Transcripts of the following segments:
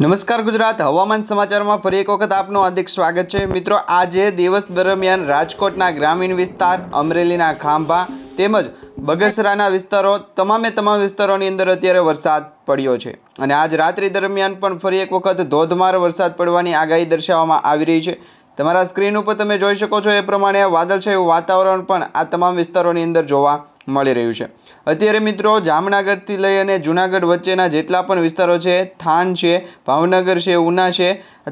નમસ્કાર ગુજરાત. હવામાન સમાચારમાં ફરી એક વખત આપનું હાર્દિક સ્વાગત છે. મિત્રો, આજે દિવસ દરમિયાન રાજકોટના ગ્રામીણ વિસ્તાર, અમરેલીના ખાંભા તેમજ બગસરાના વિસ્તારો, તમામે તમામ વિસ્તારોની અંદર અત્યારે વરસાદ પડ્યો છે. અને આજ રાત્રિ દરમિયાન પણ ફરી એક વખત ધોધમાર વરસાદ પડવાની આગાહી દર્શાવવામાં આવી રહી છે. તમારા સ્ક્રીન ઉપર તમે જોઈ શકો છો એ પ્રમાણે વાદળ છે, એવું વાતાવરણ પણ આ તમામ વિસ્તારોની અંદર જોવા મળી રહ્યું છે. અત્યારે મિત્રો, જામનગરથી લઈ અને જુનાગઢ વચ્ચેના જેટલા પણ વિસ્તારો છે, થાન છે, ભાવનગર છે, ઉના છે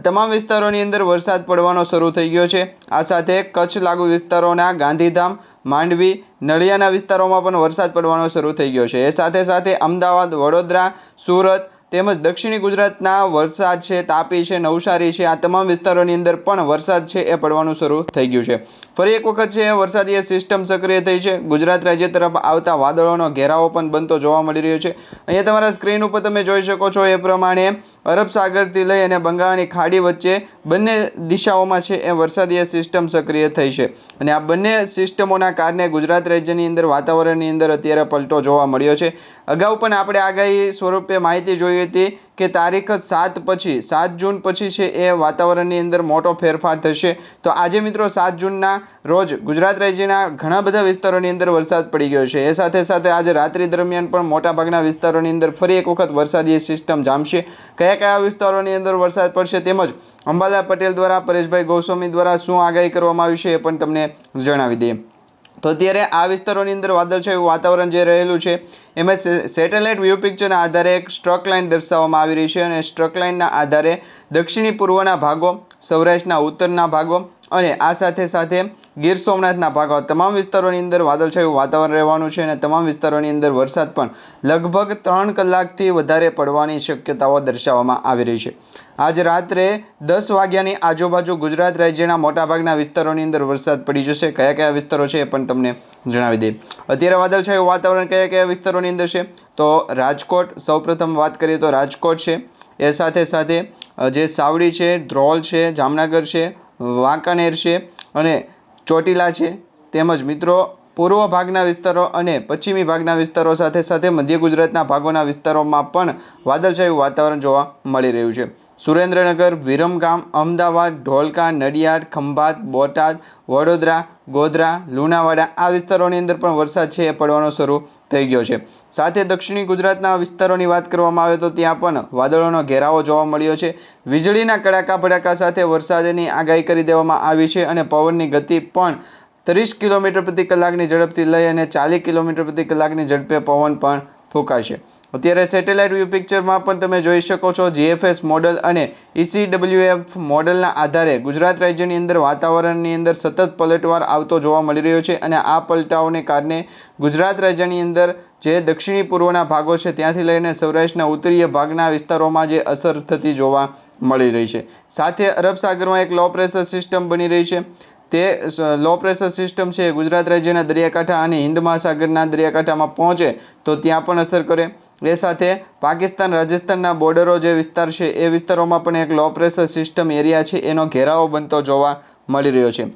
તમામ વિસ્તારોની અંદર વરસાદ પડવાનો શરૂ થઈ ગયો છે. આ સાથે કચ્છ લાગુ વિસ્તારોના ગાંધીધામ, માંડવી, નળિયાના વિસ્તારોમાં પણ વરસાદ પડવાનો શરૂ થઈ ગયો છે. એ સાથે સાથે અમદાવાદ, વડોદરા, સુરત તેમજ દક્ષિણી ગુજરાતના વરસાદ છે, તાપી છે, નવસારી છે, આ તમામ વિસ્તારોની અંદર પણ વરસાદ છે એ પડવાનું શરૂ થઈ ગયું છે. ફરી એક વખત છે વરસાદીય સિસ્ટમ સક્રિય થઈ છે. ગુજરાત રાજ્ય તરફ આવતા વાદળોનો ઘેરાવો પણ બનતો જોવા મળી રહ્યો છે. અહીંયા તમારા સ્ક્રીન ઉપર તમે જોઈ શકો છો એ પ્રમાણે અરબ સાગરથી લઈ અને બંગાળની ખાડી વચ્ચે બંને દિશાઓમાં છે એ વરસાદીય સિસ્ટમ સક્રિય થઈ છે. અને આ બંને સિસ્ટમોના કારણે ગુજરાત રાજ્યની અંદર વાતાવરણની અંદર અત્યારે પલટો જોવા મળ્યો છે. અગાઉ પણ આપણે આગાહી સ્વરૂપે માહિતી જોઈ હતી કે તારીખ સાત પછી, સાત જૂન પછી છે એ વાતાવરણની અંદર મોટો ફેરફાર થશે. તો આજે મિત્રો સાત જૂનના રોજ ગુજરાત રાજ્યના ઘણા બધા વિસ્તારોની અંદર વરસાદ પડી ગયો છે. એ સાથે સાથે આજે રાત્રિ દરમિયાન પણ મોટાભાગના વિસ્તારોની અંદર ફરી એક વખત વરસાદી સિસ્ટમ જામશે. કયા કયા વિસ્તારોની અંદર વરસાદ પડશે તેમજ અંબાલા પટેલ દ્વારા, પરેશભાઈ ગોસ્વામી દ્વારા શું આગાહી કરવામાં આવી છે એ પણ તમને જણાવી દઈએ. તો અત્યારે આ વિસ્તારોની અંદર વાદળછાયું વાતાવરણ જે રહેલું છે, એમાં સેટેલાઇટ વ્યૂ પિક્ચરના આધારે એક સ્ટ્રક લાઇન દર્શાવવામાં આવી રહી છે અને સ્ટ્રક લાઇનના આધારે દક્ષિણી પૂર્વના ભાગો, સૌરાષ્ટ્રના ઉત્તરના ભાગો અને આ સાથે સાથે ગીર સોમનાથના ભાગો તમામ વિસ્તારોની અંદર વાદળછાયું વાતાવરણ રહેવાનું છે અને તમામ વિસ્તારોની અંદર વરસાદ પણ લગભગ ત્રણ કલાકથી વધારે પડવાની શક્યતાઓ દર્શાવવામાં આવી રહી છે. આજ રાત્રે દસ વાગ્યાની આજુબાજુ ગુજરાત રાજ્યના મોટાભાગના વિસ્તારોની અંદર વરસાદ પડી જશે. કયા કયા વિસ્તારો છે એ પણ તમને જણાવી દઈએ. અત્યારે વાદળછાયું વાતાવરણ કયા કયા વિસ્તારોની અંદર છે? તો રાજકોટ, સૌપ્રથમ વાત કરીએ તો રાજકોટ છે. એ સાથે સાથે જે સાવડી છે, ધ્રોલ છે, જામનગર છે વાંકાનેર છે અને ચોટીલા છે. તેમજ મિત્રો, પૂર્વ ભાગના વિસ્તારો અને પશ્ચિમી ભાગના વિસ્તારો સાથે સાથે મધ્ય ગુજરાતના ભાગોના વિસ્તારોમાં પણ વાદળછાયું વાતાવરણ જોવા મળી રહ્યું છે. સુરેન્દ્રનગર, વિરમગામ, અમદાવાદ, ઢોલકા, નડિયાદ, ખંભાત, બોટાદ, વડોદરા, ગોધરા, લુણાવાડા આ વિસ્તારોની અંદર પણ વરસાદ છે એ પડવાનો શરૂ થઈ ગયો છે. સાથે દક્ષિણી ગુજરાતના વિસ્તારોની વાત કરવામાં આવે તો ત્યાં પણ વાદળોનો ઘેરાવો જોવા મળ્યો છે. વીજળીના કડાકા ભડાકા સાથે વરસાદની આગાહી કરી દેવામાં આવી છે અને પવનની ગતિ પણ ત્રીસ કિલોમીટર પ્રતિ કલાકની ઝડપથી લઈ અને ચાલીસ કિલોમીટર પ્રતિ કલાકની ઝડપે પવન પણ ફૂંકાશે. અત્યારે સેટેલાઇટ વ્યૂ પિક્ચરમાં પણ તમે જોઈ શકો છો જીએફએસ મોડલ અને ઇસીડબ્લ્યુએફ મોડલના આધારે ગુજરાત રાજ્યની અંદર વાતાવરણની અંદર સતત પલટવાર આવતો જોવા મળી રહ્યો છે અને આ પલટાઓને કારણે ગુજરાત રાજ્યની અંદર જે દક્ષિણી પૂર્વના ભાગો છે ત્યાંથી લઈને સૌરાષ્ટ્રના ઉત્તરીય ભાગના વિસ્તારોમાં જે અસર થતી જોવા મળી રહી છે. સાથે અરબ સાગરમાં એક લો પ્રેશર સિસ્ટમ બની રહી છે. તે લો પ્રેશર સિસ્ટમ છે ગુજરાત રાજ્યના દરિયાકાંઠા અને હિન્દ મહાસાગરના દરિયાકાંઠામાં પહોંચે તો ત્યાં પણ અસર કરે. એ સાથે પાકિસ્તાન, રાજસ્થાનના બોર્ડરો જે વિસ્તાર છે, એ વિસ્તારોમાં પણ એક લો પ્રેશર સિસ્ટમ એરિયા છે, એનો ઘેરાવો બનતો જોવા મળી રહ્યો છે.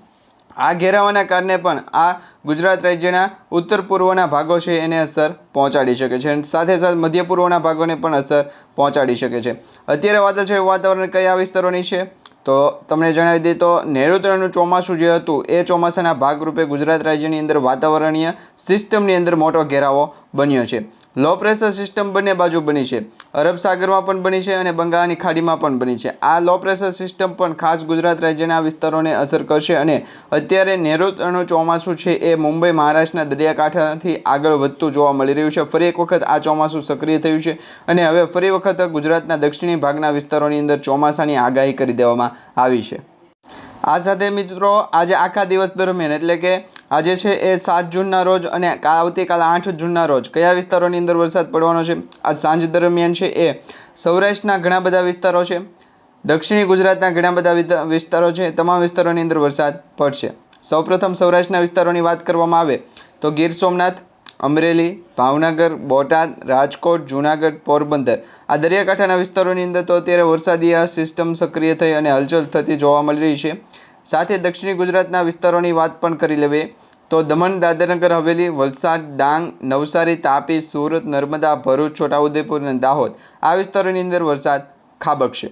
આ ઘેરાવાના કારણે પણ આ ગુજરાત રાજ્યના ઉત્તર પૂર્વના ભાગો છે, એને અસર પહોંચાડી શકે છે સાથે સાથે મધ્ય પૂર્વના ભાગોને પણ અસર પહોંચાડી શકે છે. અત્યારે વાદળછાયું વાતાવરણ કયા વિસ્તારોની છે? તો તમને જણાવી દઈએ તો નૈઋત્યનું ચોમાસું જે હતું, એ ચોમાસાના ભાગરૂપે ગુજરાત રાજ્યની અંદર વાતાવરણીય સિસ્ટમની અંદર મોટો ઘેરાવો બન્યો છે. લો પ્રેશર સિસ્ટમ બંને બાજુ બની છે. અરબ સાગરમાં પણ બની છે અને બંગાળની ખાડીમાં પણ બની છે. આ લો પ્રેશર સિસ્ટમ પણ ખાસ ગુજરાત રાજ્યના વિસ્તારોને અસર કરશે અને અત્યારે નૈઋત્યનું ચોમાસું છે એ મુંબઈ, મહારાષ્ટ્રના દરિયાકાંઠાથી આગળ વધતું જોવા મળી રહ્યું છે. ફરી એક વખત આ ચોમાસું સક્રિય થયું છે અને હવે ફરી વખત ગુજરાતના દક્ષિણી ભાગના વિસ્તારોની અંદર ચોમાસાની આગાહી કરી દેવામાં આવી છે. આ સાથે મિત્રો, આજે આખા દિવસ દરમિયાન, એટલે કે આજે છે એ સાત જૂનના રોજ અને આવતીકાલે આઠ જૂનના રોજ, કયા વિસ્તારોની અંદર વરસાદ પડવાનો છે? આ સાંજ દરમિયાન છે એ સૌરાષ્ટ્રના ઘણા બધા વિસ્તારો છે, દક્ષિણી ગુજરાતના ઘણા બધા વિસ્તારો છે તમામ વિસ્તારોની અંદર વરસાદ પડશે. સૌપ્રથમ સૌરાષ્ટ્રના વિસ્તારોની વાત કરવામાં આવે તો ગીર સોમનાથ અમરેલી, ભાવનગર, બોટાદ, રાજકોટ, જૂનાગઢ, પોરબંદર. આ દરિયાકાંઠાના વિસ્તારોની અંદર તો અત્યારે વરસાદી આ સિસ્ટમ સક્રિય થઈ અને હલચલ થતી જોવા મળી રહી છે. સાથે દક્ષિણી ગુજરાતના વિસ્તારોની વાત પણ કરી લેવી તો દમણ, દાદરનગર, હવેલી, વલસાડ, ડાંગ, નવસારી, તાપી, સુરત, નર્મદા, ભરૂચ, છોટાઉદેપુર અને દાહોદ આ વિસ્તારોની અંદર વરસાદ ખાબકશે.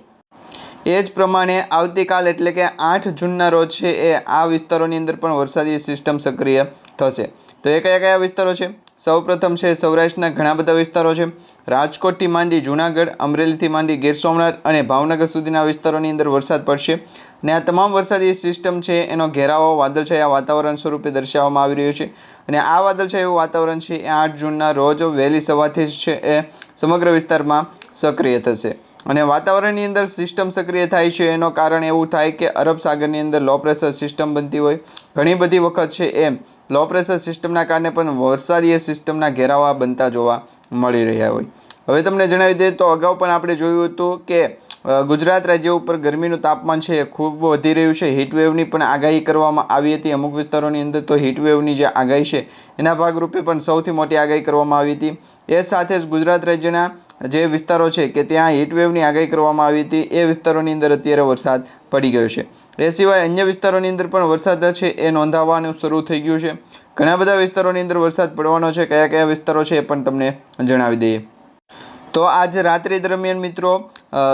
એ જ પ્રમાણે આવતીકાલ એટલે કે આઠ જૂનના રોજ છે એ આ વિસ્તારોની અંદર પણ વરસાદી સિસ્ટમ સક્રિય થશે. તો એ કયા કયા વિસ્તારો છે? સૌપ્રથમ છે સૌરાષ્ટ્રના ઘણા બધા વિસ્તારો છે. રાજકોટથી માંડી જૂનાગઢ, અમરેલીથી માંડી ગીર સોમનાથ અને ભાવનગર સુધીના વિસ્તારોની અંદર વરસાદ પડશે. અને આ તમામ વરસાદી સિસ્ટમ છે એનો ઘેરાવો વાદળછાયા વાતાવરણ સ્વરૂપે દર્શાવવામાં આવી રહ્યું છે. અને આ વાદળછાયું વાતાવરણ છે એ આઠ જૂનના રોજ વહેલી સવારથી જ છે એ સમગ્ર વિસ્તારમાં સક્રિય થશે. અને વાતાવરણની અંદર સિસ્ટમ સક્રિય થાય છે, એનું કારણ એવું થાય કે અરબ સાગરની અંદર લો પ્રેશર સિસ્ટમ બનતી હોય. ઘણી બધી વખત છે એમ લો પ્રેશર સિસ્ટમના કારણે પણ વરસાદીય સિસ્ટમના ઘેરાવા બનતા જોવા મળી રહ્યા હોય. હવે તમને જણાવી દઈએ તો અગાઉ પણ આપણે જોયું હતું કે ગુજરાત રાજ્ય ઉપર ગરમીનું તાપમાન છે એ ખૂબ વધી રહ્યું છે. હીટવેવની પણ આગાહી કરવામાં આવી હતી. અમુક વિસ્તારોની અંદર તો હીટવેવની જે આગાહી છે, એના ભાગરૂપે પણ સૌથી મોટી આગાહી કરવામાં આવી હતી. એ સાથે જ ગુજરાત રાજ્યના જે વિસ્તારો છે કે ત્યાં હીટવેવની આગાહી કરવામાં આવી હતી, એ વિસ્તારોની અંદર અત્યારે વરસાદ પડી ગયો છે. એ સિવાય અન્ય વિસ્તારોની અંદર પણ વરસાદ છે એ નોંધાવવાનું શરૂ થઈ ગયું છે. ઘણા બધા વિસ્તારોની અંદર વરસાદ પડવાનો છે. કયા કયા વિસ્તારો છે એ પણ તમને જણાવી દઈએ. તો આજ રાત્રિ દરમિયાન મિત્રો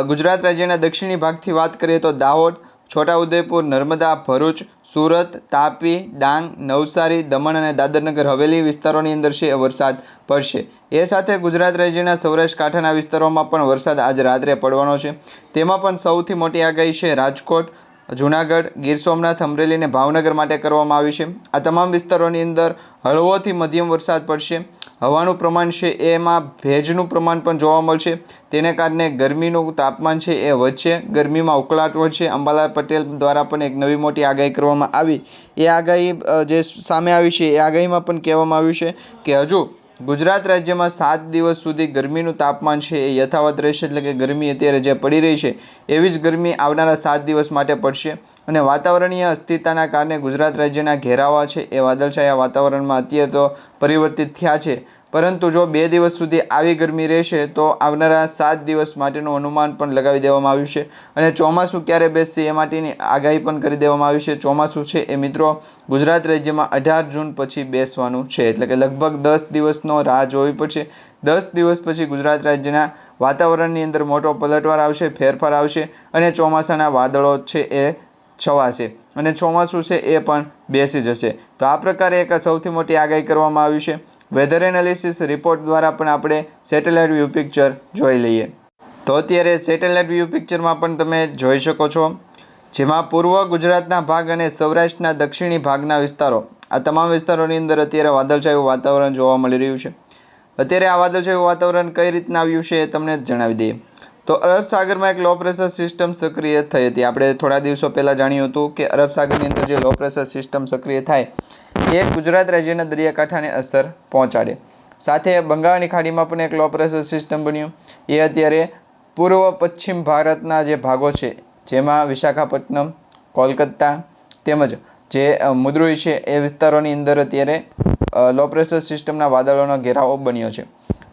ગુજરાત રાજ્યના દક્ષિણી ભાગથી વાત કરીએ તો દાહોદ, છોટાઉદેપુર, નર્મદા, ભરૂચ, સુરત, તાપી, ડાંગ, નવસારી, દમણ અને દાદરનગર હવેલી વિસ્તારોની અંદર છે વરસાદ પડશે. એ સાથે ગુજરાત રાજ્યના સૌરાષ્ટ્ર કાંઠાના વિસ્તારોમાં પણ વરસાદ આજ રાત્રે પડવાનો છે. તેમાં પણ સૌથી મોટી આગાહી છે રાજકોટ જૂનાગઢ, ગીર સોમનાથ, અમરેલી અને ભાવનગર માટે કરવામાં આવી છે. આ તમામ વિસ્તારોની અંદર હળવોથી મધ્યમ વરસાદ પડશે. હવાનું પ્રમાણ છે એમાં ભેજનું પ્રમાણ પણ જોવા મળશે. તેને કારણે ગરમીનું તાપમાન છે એ વધશે. ગરમીમાં ઉકળાટ વધશે. અંબાલાલ પટેલ દ્વારા પણ એક નવી મોટી આગાહી કરવામાં આવી. એ આગાહી જે સામે આવી છે એ આગાહીમાં પણ કહેવામાં આવ્યું છે કે હજુ ગુજરાત રાજ્યમાં સાત દિવસ સુધી ગરમીનું તાપમાન છે એ યથાવત રહેશે એટલે કે ગરમી અત્યારે જે પડી રહી છે, એવી જ ગરમી આવનારા સાત દિવસ માટે પડશે. અને વાતાવરણીય અસ્થિરતાના કારણે ગુજરાત રાજ્યના ઘેરાવા છે એ વાદળછાયા વાતાવરણમાં અત્યારે તો પરિવર્તિત થયા છે. પરંતુ જો બે દિવસ સુધી આવી ગરમી રહેશે, તો આવનારા સાત દિવસ માટેનું અનુમાન પણ લગાવી દેવામાં આવ્યું છે. અને ચોમાસું ક્યારે બેસશે એ માટેની આગાહી પણ કરી દેવામાં આવી છે. ચોમાસું છે એ મિત્રો ગુજરાત રાજ્યમાં અઢાર જૂન પછી બેસવાનું છે. એટલે કે લગભગ દસ દિવસનો રાહ જોવી પડશે. દસ દિવસ પછી ગુજરાત રાજ્યના વાતાવરણની અંદર મોટો પલટવાર આવશે, ફેરફાર આવશે અને ચોમાસાના વાદળો છે એ છવાશે અને ચોમાસું છે એ પણ બેસી જશે. તો આ પ્રકારે એક સૌથી મોટી આગાહી કરવામાં આવી છે. વેધર એનાલિસિસ રિપોર્ટ દ્વારા પણ આપણે સેટેલાઇટ વ્યૂ પિક્ચર જોઈ લઈએ. તો અત્યારે સેટેલાઇટ વ્યૂ પિક્ચરમાં પણ તમે જોઈ શકો છો. જેમાં પૂર્વ ગુજરાતના ભાગ અને સૌરાષ્ટ્રના દક્ષિણી ભાગના વિસ્તારો, આ તમામ વિસ્તારોની અંદર અત્યારે વાદળછાયું વાતાવરણ જોવા મળી રહ્યું છે. અત્યારે આ વાદળછાયું વાતાવરણ કઈ રીતના આવ્યું છે એ તમને જણાવી દઈએ. તો અરબ સાગરમાં એક લો પ્રેશર સિસ્ટમ સક્રિય થઈ હતી. આપણે થોડા દિવસો પહેલાં જાણ્યું હતું કે અરબ સાગરની અંદર જે લો પ્રેશર સિસ્ટમ સક્રિય થાય, એ ગુજરાત રાજ્યના દરિયાકાંઠાને અસર પહોંચાડે. સાથે બંગાળની ખાડીમાં પણ એક લો પ્રેશર સિસ્ટમ બન્યું. એ અત્યારે પૂર્વ પશ્ચિમ ભારતના જે ભાગો છે, જેમાં વિશાખાપટ્ટનમ, કોલકાતા તેમજ જે મુદ્રુઈ છે, એ વિસ્તારોની અંદર અત્યારે લો પ્રેશર સિસ્ટમના વાદળોનો ઘેરાવો બન્યો છે.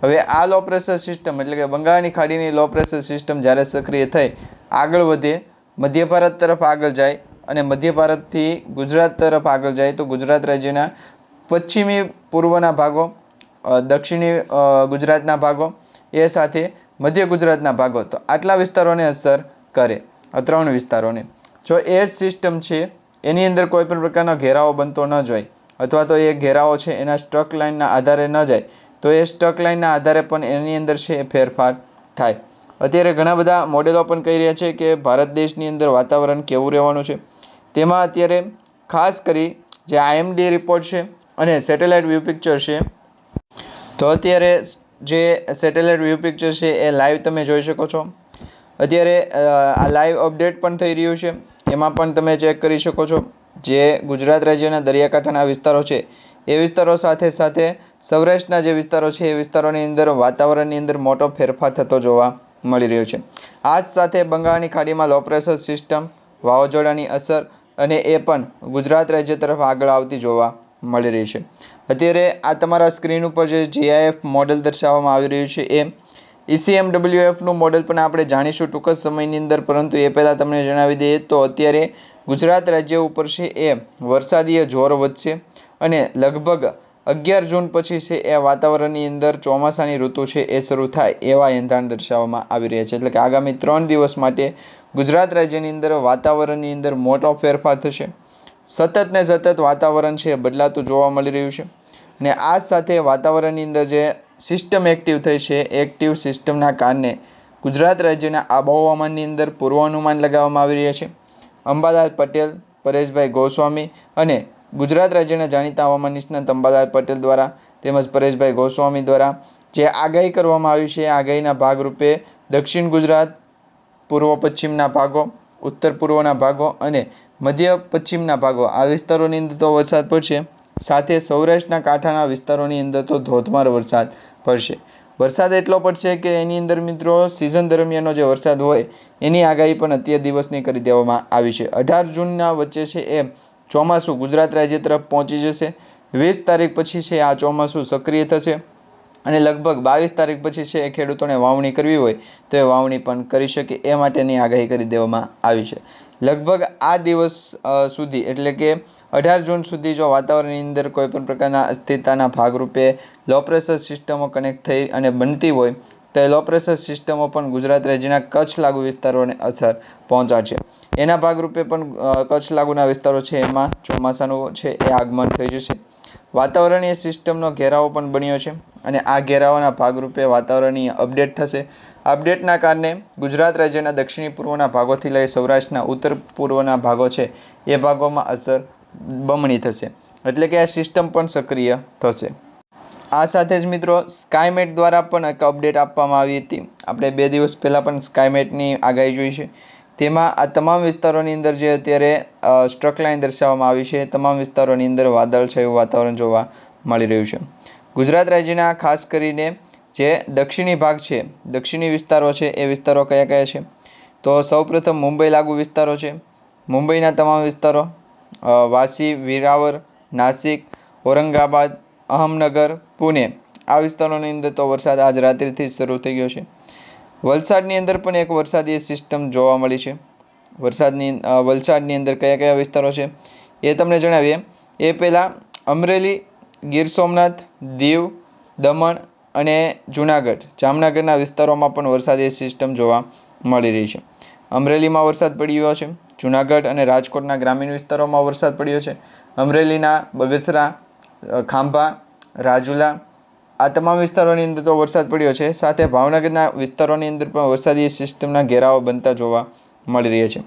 હવે આ લો પ્રેશર સિસ્ટમ એટલે કે બંગાળની ખાડીની લો પ્રેશર સિસ્ટમ જ્યારે સક્રિય થઈ, આગળ વધે, મધ્ય ભારત તરફ આગળ જાય અને મધ્ય ભારતથી ગુજરાત તરફ આગળ જાય, તો ગુજરાત રાજ્યના પશ્ચિમી પૂર્વના ભાગો દક્ષિણી ગુજરાતના ભાગો, એ સાથે મધ્ય ગુજરાતના ભાગો. તો આટલા વિસ્તારોને અસર કરે, આ ત્રણ વિસ્તારોને. જો એ સિસ્ટમ છે, એની અંદર કોઈ પણ પ્રકારનો ઘેરાવો બનતો ન જાય અથવા તો એ ઘેરાવો છે, એના સ્ટ્રક લાઇનના આધારે ન જાય તો એ સ્ટક લાઇનના આધારે પણ એની અંદર છે એ ફેરફાર થાય. અત્યારે ઘણા બધા મોડેલો પણ કહી રહ્યા છે કે ભારત દેશની અંદર વાતાવરણ કેવું રહેવાનું છે. તેમાં અત્યારે ખાસ કરી જે આઈએમડી રિપોર્ટ છે અને સેટેલાઇટ વ્યૂ પિક્ચર છે, તો અત્યારે જે સેટેલાઇટ વ્યૂ પિક્ચર છે એ લાઈવ તમે જોઈ શકો છો. અત્યારે આ લાઈવ અપડેટ પણ થઈ રહ્યું છે. એમાં પણ તમે ચેક કરી શકો છો. જે ગુજરાત રાજ્યના દરિયાકાંઠાના વિસ્તારો છે એ વિસ્તારો સાથે સાથે સૌરાષ્ટ્રના જે વિસ્તારો છે, એ વિસ્તારોની અંદર વાતાવરણની અંદર મોટો ફેરફાર થતો જોવા મળી રહ્યો છે. આ સાથે બંગાળની ખાડીમાં લો પ્રેશર સિસ્ટમ, વાવાઝોડાની અસર અને એ પણ ગુજરાત રાજ્ય તરફ આગળ આવતી જોવા મળી રહી છે. અત્યારે આ તમારા સ્ક્રીન ઉપર જે જીઆઈએફ મોડેલ દર્શાવવામાં આવી રહ્યું છે, એ ઈસીએમડબલ્યુએફનું મોડેલ પણ આપણે જાણીશું ટૂંક જ સમયની અંદર, પરંતુ એ પહેલાં તમને જણાવી દઈએ તો અત્યારે ગુજરાત રાજ્ય ઉપર છે, એ વરસાદીય જોર વધશે. અને લગભગ અગિયાર જૂન પછી છે, એ વાતાવરણની અંદર ચોમાસાની ઋતુ છે, એ શરૂ થાય એવા એંધાણ દર્શાવવામાં આવી રહ્યા છે. એટલે કે આગામી ત્રણ દિવસ માટે ગુજરાત રાજ્યની અંદર વાતાવરણની અંદર મોટો ફેરફાર થશે. સતત ને સતત વાતાવરણ છે બદલાતું જોવા મળી રહ્યું છે. અને આ સાથે વાતાવરણની અંદર જે સિસ્ટમ એક્ટિવ થઈ છે એક્ટિવ સિસ્ટમના કારણે ગુજરાત રાજ્યના આબોહવામાનની અંદર પૂર્વાનુમાન લગાવવામાં આવી રહ્યા છે. અંબાલાલ પટેલ, પરેશભાઈ ગોસ્વામી અને ગુજરાત રાજ્યના જાણીતા હવામાન નિષ્ણાત અંબાલાલ પટેલ દ્વારા તેમજ પરેશભાઈ ગોસ્વામી દ્વારા જે આગાહી કરવામાં આવી છે આગાહીના ભાગરૂપે દક્ષિણ ગુજરાત, પૂર્વ પશ્ચિમના ભાગો, ઉત્તર પૂર્વના ભાગો અને મધ્ય પશ્ચિમના ભાગો આ વિસ્તારોની અંદર તો વરસાદ પડશે. સાથે સૌરાષ્ટ્રના કાંઠાના વિસ્તારોની અંદર તો ધોધમાર વરસાદ પડશે. વરસાદ એટલો પડશે કે એની અંદર મિત્રો સિઝન દરમિયાનનો જે વરસાદ હોય, એની આગાહી પણ અત્યાર દિવસની કરી દેવામાં આવી છે. અઢાર જૂનના વચ્ચે છે એ ચોમાસું ગુજરાત રાજ્ય તરફ પહોંચી જશે. વીસ તારીખ પછી છે આ ચોમાસું સક્રિય થશે અને લગભગ બાવીસ તારીખ પછી છે એ ખેડૂતોને વાવણી કરવી હોય તો એ વાવણી પણ કરી શકે એ માટેની આગાહી કરી દેવામાં આવી છે. લગભગ આ દિવસ સુધી એટલે કે અઢાર જૂન સુધી જો વાતાવરણની અંદર કોઈ પણ પ્રકારના અસ્થિરતાના ભાગરૂપે લો પ્રેશર સિસ્ટમો કનેક્ટ થઈ અને બનતી હોય તો એ લો પ્રેશર સિસ્ટમો પણ ગુજરાત રાજ્યના કચ્છ લાગુ વિસ્તારોને અસર પહોંચાડશે. એના ભાગરૂપે પણ કચ્છ લાગુના વિસ્તારો છે, એમાં ચોમાસાનું છે, એ આગમન થઈ જશે. વાતાવરણીય સિસ્ટમનો ઘેરાવો પણ બન્યો છે અને આ ઘેરાવાના ભાગરૂપે વાતાવરણીય અપડેટ થશે. અપડેટના કારણે ગુજરાત રાજ્યના દક્ષિણી પૂર્વના ભાગોથી લઈ સૌરાષ્ટ્રના ઉત્તર પૂર્વના ભાગો છે, એ ભાગોમાં અસર બમણી થશે. એટલે કે આ સિસ્ટમ પણ સક્રિય થશે. આ સાથે જ મિત્રો, સ્કાયમેટ દ્વારા પણ એક અપડેટ આપવામાં આવી હતી. આપણે બે દિવસ પહેલાં પણ સ્કાયમેટની આગાહી જોઈ છે. તેમાં આ તમામ વિસ્તારોની અંદર જે અત્યારે સ્ટ્રક લાઇન દર્શાવવામાં આવી છે, તમામ વિસ્તારોની અંદર વાદળછાયું વાતાવરણ જોવા મળી રહ્યું છે. ગુજરાત રાજ્યના ખાસ કરીને જે દક્ષિણી ભાગ છે, દક્ષિણી વિસ્તારો છે, એ વિસ્તારો કયા કયા છે? તો સૌપ્રથમ મુંબઈ લાગુ વિસ્તારો છે. મુંબઈના તમામ વિસ્તારો વાસી વિરાવર નાસિક, ઔરંગાબાદ, અહમનગર, પુણે, આ વિસ્તારોની અંદર તો વરસાદ આજ રાત્રિથી જ શરૂ થઈ ગયો છે. વલસાડની અંદર પણ એક વરસાદી સિસ્ટમ જોવા મળી છે. વરસાદની વલસાડની અંદર કયા કયા વિસ્તારો છે એ તમને જણાવીએ. એ પહેલાં અમરેલી, ગીર સોમનાથ, દીવ, દમણ અને જૂનાગઢ જામનગરના વિસ્તારોમાં પણ વરસાદી સિસ્ટમ જોવા મળી રહી છે. અમરેલીમાં વરસાદ પડ્યો છે. જૂનાગઢ અને રાજકોટના ગ્રામીણ વિસ્તારોમાં વરસાદ પડ્યો છે. અમરેલીના બગસરા ખાંભા, રાજુલા આ તમામ વિસ્તારોની અંદર તો વરસાદ પડ્યો છે. સાથે ભાવનગરના વિસ્તારોની અંદર પણ વરસાદી સિસ્ટમના ઘેરાઓ બનતા જોવા મળી રહ્યા છે.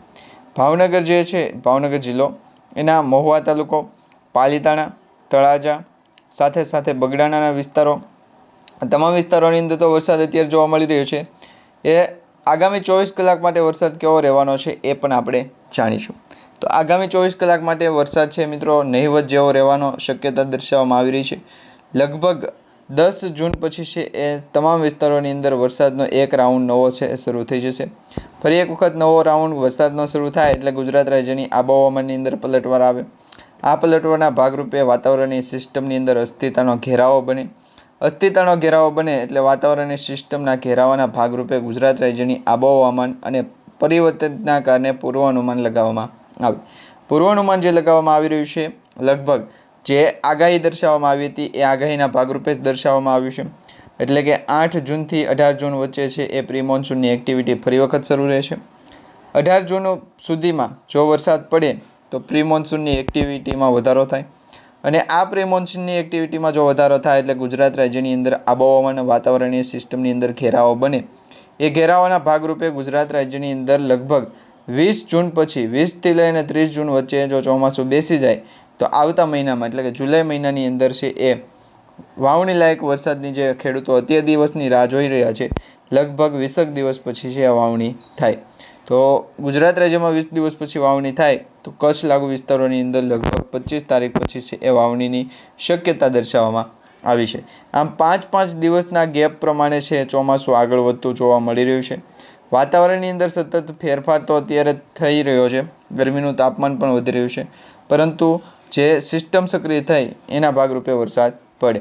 ભાવનગર જે છે, ભાવનગર જિલ્લો, એના મહુવા તાલુકો, પાલીતાણા, તળાજા, સાથે સાથે બગડાણાના વિસ્તારો તમામ વિસ્તારોની અંદર તો વરસાદ અત્યારે જોવા મળી રહ્યો છે. એ આગામી ચોવીસ કલાક માટે વરસાદ કેવો રહેવાનો છે એ પણ આપણે જાણીશું. તો આગામી ચોવીસ કલાક માટે વરસાદ છે મિત્રો, નહિવત જેવો રહેવાનો શક્યતા દર્શાવવામાં આવી રહી છે. લગભગ દસ જૂન પછી છે એ તમામ વિસ્તારોની અંદર વરસાદનો એક રાઉન્ડ નવો છે, એ શરૂ થઈ જશે. ફરી એક વખત નવો રાઉન્ડ વરસાદનો શરૂ થાય એટલે ગુજરાત રાજ્યની આબોહવાની અંદર પલટવાર આવે. આ પલટવારના ભાગરૂપે વાતાવરણની સિસ્ટમની અંદર અસ્થિરતાનો ઘેરાવો બને. અસ્થિરતાનો ઘેરાવો બને એટલે વાતાવરણની સિસ્ટમના ઘેરાવાના ભાગરૂપે ગુજરાત રાજ્યની આબોહવામાન અને પરિવર્તનના કારણે પૂર્વાનુમાન લગાવવામાં આવે. પૂર્વાનુમાન જે લગાવવામાં આવી રહ્યું છે, લગભગ જે આગાહી દર્શાવવામાં આવી હતી, એ આગાહીના ભાગરૂપે જ દર્શાવવામાં આવ્યું છે. એટલે કે આઠ જૂનથી અઢાર જૂન વચ્ચે છે એ પ્રી મોન્સૂનની એક્ટિવિટી ફરી વખત શરૂ રહેશે. અઢાર જૂન સુધીમાં જો વરસાદ પડે, તો પ્રી મોન્સૂનની એક્ટિવિટીમાં વધારો થાય. અને આ પ્રી મોન્સૂનની એક્ટિવિટીમાં જો વધારો થાય, એટલે ગુજરાત રાજ્યની અંદર આબોહવા અને વાતાવરણીય સિસ્ટમની અંદર ઘેરાવો બને. એ ઘેરાવાના ભાગરૂપે ગુજરાત રાજ્યની અંદર લગભગ વીસ જૂન પછી, વીસથી લઈને ત્રીસ જૂન વચ્ચે જો ચોમાસું બેસી જાય તો આવતા મહિનામાં, એટલે કે જુલાઈ મહિનાની અંદર છે એ વાવણી લાયક વરસાદની જે ખેડૂતો અત્યાર દિવસની રાહ જોઈ રહ્યા છે, લગભગ વીસેક દિવસ પછી છે આ વાવણી થાય. તો ગુજરાત રાજ્યમાં વીસ દિવસ પછી વાવણી થાય, તો કચ્છ લાગુ વિસ્તારોની અંદર લગભગ પચીસ તારીખ પછી છે એ વાવણીની શક્યતા દર્શાવવામાં આવી છે. આમ પાંચ પાંચ દિવસના ગેપ પ્રમાણે છે ચોમાસું આગળ વધતું જોવા મળી રહ્યું છે. વાતાવરણની અંદર સતત ફેરફાર તો અત્યારે થઈ રહ્યો છે, ગરમીનું તાપમાન પણ વધી રહ્યું છે, પરંતુ જે સિસ્ટમ સક્રિય થઈ, એના ભાગરૂપે વરસાદ પડે.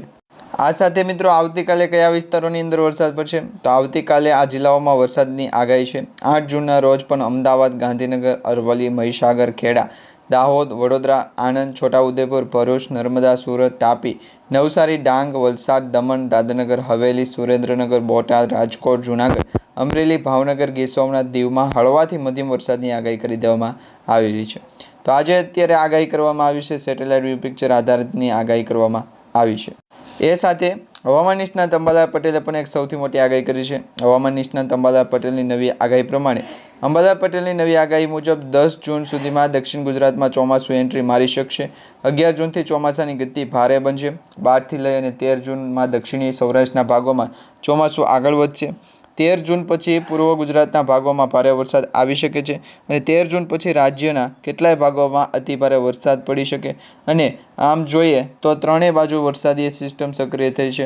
આ સાથે મિત્રો આવતીકાલે કયા વિસ્તારોની અંદર વરસાદ પડશે? તો આવતીકાલે આ જિલ્લાઓમાં વરસાદની આગાહી છે. આઠ જૂનના રોજ પણ અમદાવાદ, ગાંધીનગર, અરવલ્લી, મહીસાગર, ખેડા, દાહોદ, વડોદરા, આણંદ, છોટાઉદેપુર, ભરૂચ, નર્મદા, સુરત, તાપી, નવસારી, ડાંગ, વલસાડ, દમણ દાદરનગર હવેલી, સુરેન્દ્રનગર, બોટાદ, રાજકોટ, જૂનાગઢ, અમરેલી, ભાવનગર, ગીર સોમનાથ, દીવમાં હળવાથી મધ્યમ વરસાદની આગાહી કરી દેવામાં આવી રહી છે. તો આજે અત્યારે આગાહી કરવામાં આવી છે સેટેલાઇટ વ્યૂ પિક્ચર આધારિતની આગાહી કરવામાં આવી છે. એ સાથે હવામાન નિષ્ણાત અંબાલાલ પટેલે પણ એક સૌથી મોટી આગાહી કરી છે. હવામાન નિષ્ણાત અંબાલાલ પટેલની નવી આગાહી પ્રમાણે અંબાલાલ પટેલની નવી આગાહી મુજબ દસ જૂન સુધીમાં દક્ષિણ ગુજરાતમાં ચોમાસું એન્ટ્રી મારી શકશે. અગિયાર જૂનથી ચોમાસાની ગતિ ભારે બનશે. બારથી લઈ અને તેર જૂનમાં દક્ષિણી સૌરાષ્ટ્રના ભાગોમાં ચોમાસું આગળ વધશે. તેર જૂન પછી પૂર્વ ગુજરાતના ભાગોમાં ભારે વરસાદ આવી શકે છે અને તેર જૂન પછી રાજ્યના કેટલાય ભાગોમાં અતિભારે વરસાદ પડી શકે. અને આમ જોઈએ તો ત્રણેય બાજુ વરસાદી સિસ્ટમ સક્રિય થઈ છે.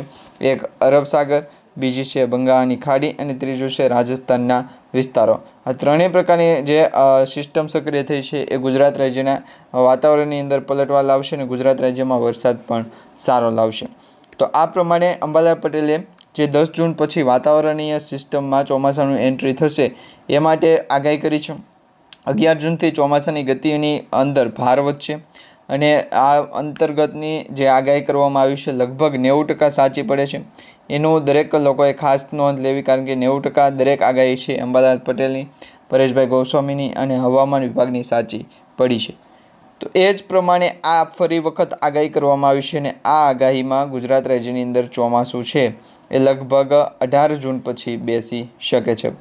એક અરબ સાગર, બીજી છે બંગાળની ખાડી અને ત્રીજું છે રાજસ્થાનના વિસ્તારો. આ ત્રણેય પ્રકારની જે સિસ્ટમ સક્રિય થઈ છે એ ગુજરાત રાજ્યના વાતાવરણની અંદર પલટવા લાવશે અને ગુજરાત રાજ્યમાં વરસાદ પણ સારો લાવશે. તો આ પ્રમાણે અંબાલાલ પટેલે જે દસ જૂન પછી વાતાવરણીય સિસ્ટમમાં ચોમાસાનું એન્ટ્રી થશે, એ માટે આગાહી કરી છે. અગિયાર જૂનથી ચોમાસાની ગતિની અંદર ભાર વધશે અને આ અંતર્ગતની જે આગાહી કરવામાં આવી છે, લગભગ નેવું ટકા સાચી પડે છે. એનું દરેક લોકોએ ખાસ નોંધ લેવી કારણ કે નેવું ટકા દરેક આગાહી છે. અંબાલાલ પટેલની, પરેશભાઈ ગોસ્વામીની અને હવામાન વિભાગની સાચી પડી છે. તો એ જ પ્રમાણે આ ફરી વખત આગાહી કરવામાં આવી છે અને આ આગાહીમાં ગુજરાત રાજ્યની અંદર ચોમાસું છે. એ લગભગ અઢાર જૂન પછી બેસી શકે છે.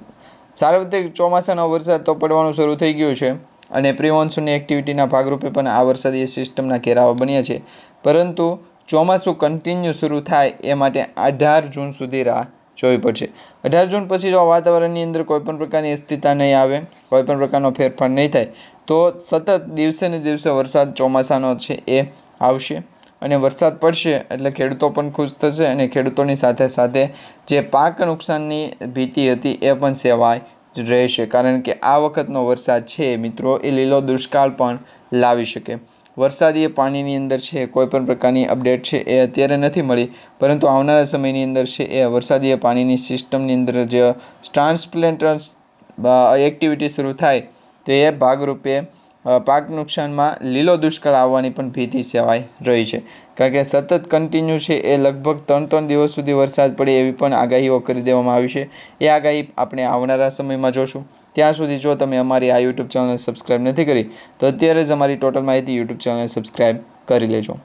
સાર્વત્રિક ચોમાસાનો વરસાદ તો પડવાનું શરૂ થઈ ગયું છે અને પ્રી એક્ટિવિટીના ભાગરૂપે પણ આ વરસાદી સિસ્ટમના ઘેરાવા બન્યા છે. પરંતુ ચોમાસું કન્ટિન્યુ શરૂ થાય એ માટે અઢાર જૂન સુધી રાહ જોવી પડશે. અઢાર જૂન પછી જો વાતાવરણની અંદર કોઈપણ પ્રકારની સ્થિરતા નહીં આવે કોઈપણ પ્રકારનો ફેરફાર નહીં થાય તો સતત દિવસે ને દિવસે વરસાદ ચોમાસાનો છે એ આવશે અને વરસાદ પડશે એટલે ખેડૂતો પણ ખુશ થશે અને ખેડૂતોની સાથે સાથે જે પાક નુકસાનની ભીતિ હતી એ પણ સેવાય જ રહેશે. કારણ કે આ વખતનો વરસાદ છે મિત્રો એ લીલો દુષ્કાળ પણ લાવી શકે. વરસાદી પાણીની અંદર છે કોઈ પણ પ્રકારની અપડેટ છે એ અત્યારે નથી મળી, પરંતુ આવનારા સમયની અંદર છે એ વરસાદી પાણીની સિસ્ટમની અંદર જે ટ્રાન્સપ્લેન્ટર્સ એક્ટિવિટી શરૂ થાય તો ભાગરૂપે પાક નુકસાનમાં લીલો દુષ્કાળ આવવાની પણ ભીતિ સેવાઈ રહી છે. કારણ કે સતત કન્ટિન્યુ છે એ લગભગ ત્રણ ત્રણ દિવસ સુધી વરસાદ પડે એવી પણ આગાહીઓ કરી દેવામાં આવી છે. એ આગાહી આપણે આવનારા સમયમાં જોશું. ત્યાં સુધી જો તમે અમારી આ યુટ્યુબ ચેનલને સબસ્ક્રાઈબ નથી કરી, તો અત્યારે જ અમારી ટોટલ માહિતી યુટ્યુબ ચેનલને સબસ્ક્રાઈબ કરી લેજો.